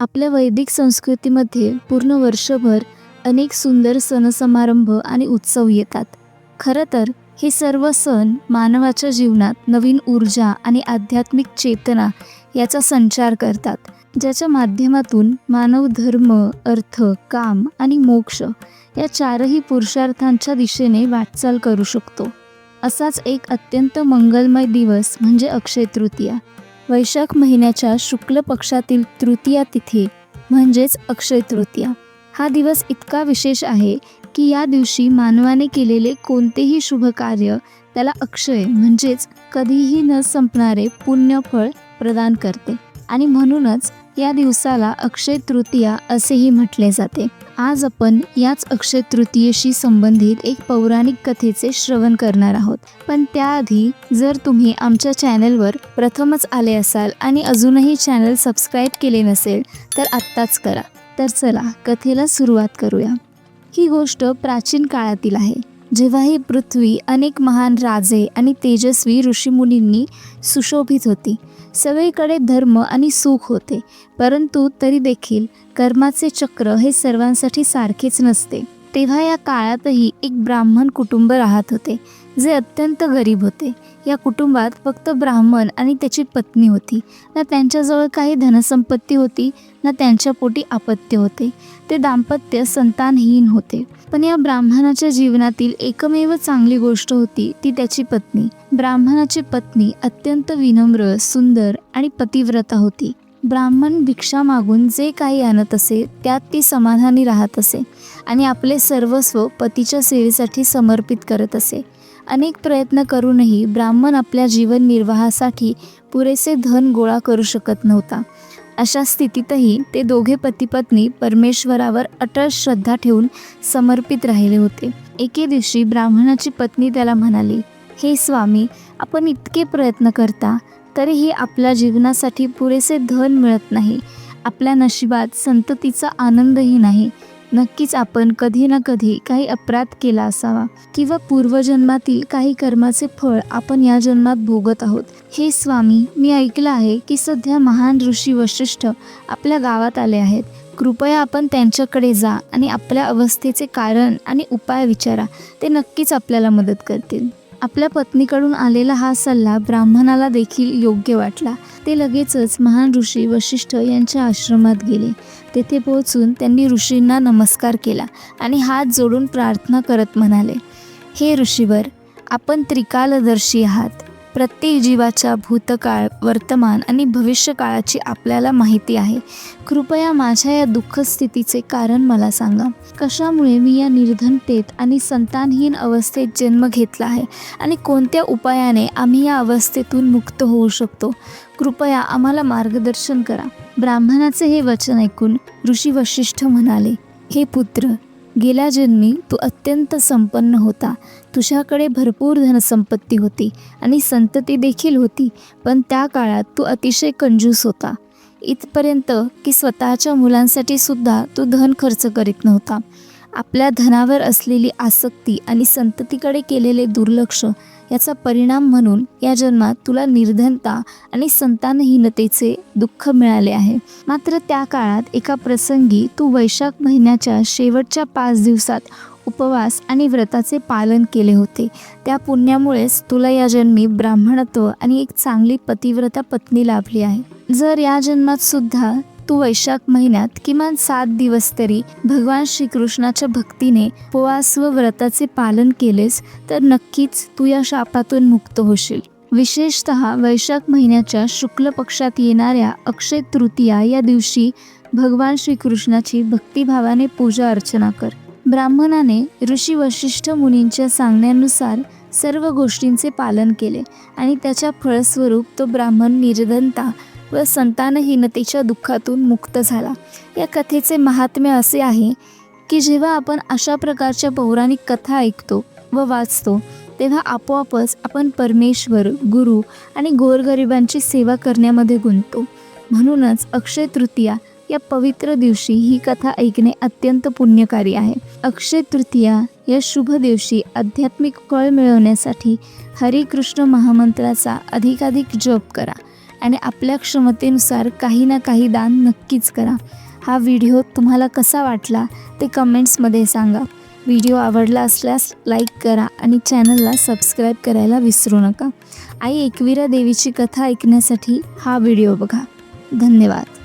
आपल्या वैदिक संस्कृतीमध्ये पूर्ण वर्षभर अनेक सुंदर सण समारंभ आणि उत्सव येतात. खरं तर हे सर्व सण मानवाच्या जीवनात नवीन ऊर्जा आणि आध्यात्मिक चेतना याचा संचार करतात ज्याच्या माध्यमातून मानव धर्म अर्थ काम आणि मोक्ष या चारही पुरुषार्थांच्या दिशेने वाटचाल करू शकतो. असाच एक अत्यंत मंगलमय दिवस म्हणजे अक्षय तृतीया वैशाख महिन्याच्या शुक्ल पक्षातील तृतीया तिथी म्हणजेच अक्षय तृतीया. हा दिवस इतका विशेष आहे की या दिवशी मानवाने केलेले कोणतेही शुभ कार्य त्याला अक्षय म्हणजेच कधीही न संपणारे पुण्यफळ प्रदान करते. आणि म्हणूनच या दिवसाला अक्षय तृतीया असेही म्हटले जाते. आज आपण याच अक्षय तृतीयेशी संबंधित एक पौराणिक कथेचे श्रवण करणार आहोत. पण त्याआधी जर तुम्ही आमच्या चॅनलवर प्रथमच आले असाल आणि अजूनही चॅनल सबस्क्राईब केले नसेल तर आत्ताच करा. तर चला कथेला सुरुवात करूया. ही गोष्ट प्राचीन काळातील आहे. जेव्हा ही पृथ्वी अनेक महान राजे आणि तेजस्वी ऋषीमुनींनी सुशोभित होती. सगळीकडे धर्म आणि सुख होते परंतु तरी देखील कर्माचे चक्र हे सर्वांसाठी सारखेच नसते. तेव्हा या काळातही एक ब्राह्मण कुटुंब राहत होते. जे अत्यंत गरीब होते. या कुटुंबात फक्त ब्राह्मण आणि त्याची पत्नी होती. ना त्यांच्याजवळ काही धनसंपत्ती होती ना त्यांच्या पोटी आपत्य होते. ते दाम्पत्य संतानहीन होते. पण या ब्राह्मणाच्या जीवनातील एकमेव चांगली गोष्ट होती ती त्याची पत्नी. ब्राह्मणाची पत्नी अत्यंत विनम्र सुंदर आणि पतिव्रता होती. ब्राह्मण भिक्षा मागून जे काही आणत असे त्यात ती समाधानी राहत असे आणि आपले सर्वस्व पतीच्या सेवेसाठी समर्पित करत असे. अनेक प्रयत्न करूनही ब्राह्मण आपल्या जीवन निर्वाहासाठी पुरेसे धन गोळा करू शकत नव्हता. अशा स्थितीतही ते दोघे पतीपत्नी परमेश्वरावर अटळ श्रद्धा ठेवून समर्पित राहिले होते. एके दिवशी ब्राह्मणाची पत्नी त्याला म्हणाली हे स्वामी आपण इतके प्रयत्न करता तरीही आपल्या जीवनासाठी पुरेसे धन मिळत नाही. आपल्या नशिबात संततीचा आनंदही नाही. नक्कीच आपण कधी ना कधी काही अपराध केला असावा किंवा पूर्वजन्मातील काही कर्माचे फळ आपण या जन्मात भोगत आहोत. हे स्वामी मी ऐकलं आहे की सध्या महान ऋषी वशिष्ठ आपल्या गावात आले आहेत. कृपया आपण त्यांच्याकडे जा आणि आपल्या अवस्थेचे कारण आणि उपाय विचारा. ते नक्कीच आपल्याला मदत करतील. आपल्या पत्नीकडून आलेला हा सल्ला ब्राह्मणाला देखील योग्य वाटला. ते लगेचच महान ऋषी वशिष्ठ यांच्या आश्रमात गेले. तेथे पोहोचून त्यांनी ऋषींना नमस्कार केला आणि हात जोडून प्रार्थना करत म्हणाले हे ऋषीवर आपण त्रिकालदर्शी आहात. प्रत्येक जीवाच्या भूतकाळ वर्तमान आणि भविष्यकाळाची आपल्याला माहिती आहे. कृपया माझ्या या दुःखस्थितीचे कारण मला सांगा. कशामुळे मी या निर्धनतेत आणि संतानहीन अवस्थेत जन्म घेतला आहे आणि कोणत्या उपायाने आम्ही या अवस्थेतून मुक्त होऊ शकतो? कृपया आम्हाला मार्गदर्शन करा. ब्राह्मणाचे हे वचन ऐकून ऋषी वशिष्ठ म्हणाले हे पुत्र गेल्या जन्मी तू अत्यंत संपन्न होता. तुझ्याकडे भरपूर धनसंपत्ती होती आणि संतती देखील होती पण त्या काळात तू अतिशय कंजूस होता. इथपर्यंत की स्वतःच्या मुलांसाठी सुद्धा तू धन खर्च करीत नव्हता. आपल्या धनावर असलेली आसक्ती आणि संततीकडे केलेले दुर्लक्ष याचा परिणाम म्हणून या जन्मात तुला निर्धनता आणि संतानहीनतेचे दुःख मिळाले आहे. मात्र त्या काळात एका प्रसंगी तू वैशाख महिन्याच्या शेवटच्या पाच दिवसात उपवास आणि व्रताचे पालन केले होते. त्या पुण्यामुळेच तुला या जन्मी ब्राह्मणत्व आणि एक चांगली पतिव्रता पत्नी लाभली आहे. जर या जन्मात सुद्धा तू वैशाख महिन्यात किमान सात दिवस तरी भगवान श्रीकृष्णाच्या भक्तीने उपवास व व्रताचे पालन केलेस तर नक्कीच तू या शापातून मुक्त होशील. विशेषत वैशाख महिन्याच्या शुक्ल पक्षात येणाऱ्या अक्षय तृतीया या दिवशी भगवान श्रीकृष्णाची भक्तिभावाने पूजा अर्चना कर. ब्राह्मणाने ऋषी वशिष्ठ मुनींच्या सांगण्यानुसार सर्व गोष्टींचे पालन केले आणि त्याच्या फळस्वरूप तो ब्राह्मण निर्धनता व संतानहीनतेच्या दुःखातून मुक्त झाला. या कथेचे महात्म्य असे आहे की जेव्हा आपण अशा प्रकारच्या पौराणिक कथा ऐकतो व वाचतो तेव्हा आपोआपच आपण परमेश्वर गुरु आणि गोरगरिबांची सेवा करण्यामध्ये गुंततो. म्हणूनच अक्षय तृतीया या पवित्र दिवशी ही कथा ऐकणे अत्यंत पुण्यकारी आहे. अक्षय तृतीया या शुभ दिवशी आध्यात्मिक फळ मिळवण्यासाठी हरिकृष्ण महामंत्राचा अधिकाधिक जप करा. आणि आपल्या क्षमतेनुसार काही ना काही दान नक्कीच करा. हा व्हिडिओ तुम्हाला कसा वाटला ते कमेंट्समध्ये सांगा. व्हिडिओ आवडला असल्यास लाईक करा आणि चॅनलला सबस्क्राईब करायला विसरू नका. आई एकविरा देवीची कथा ऐकण्यासाठी हा व्हिडिओ बघा. धन्यवाद.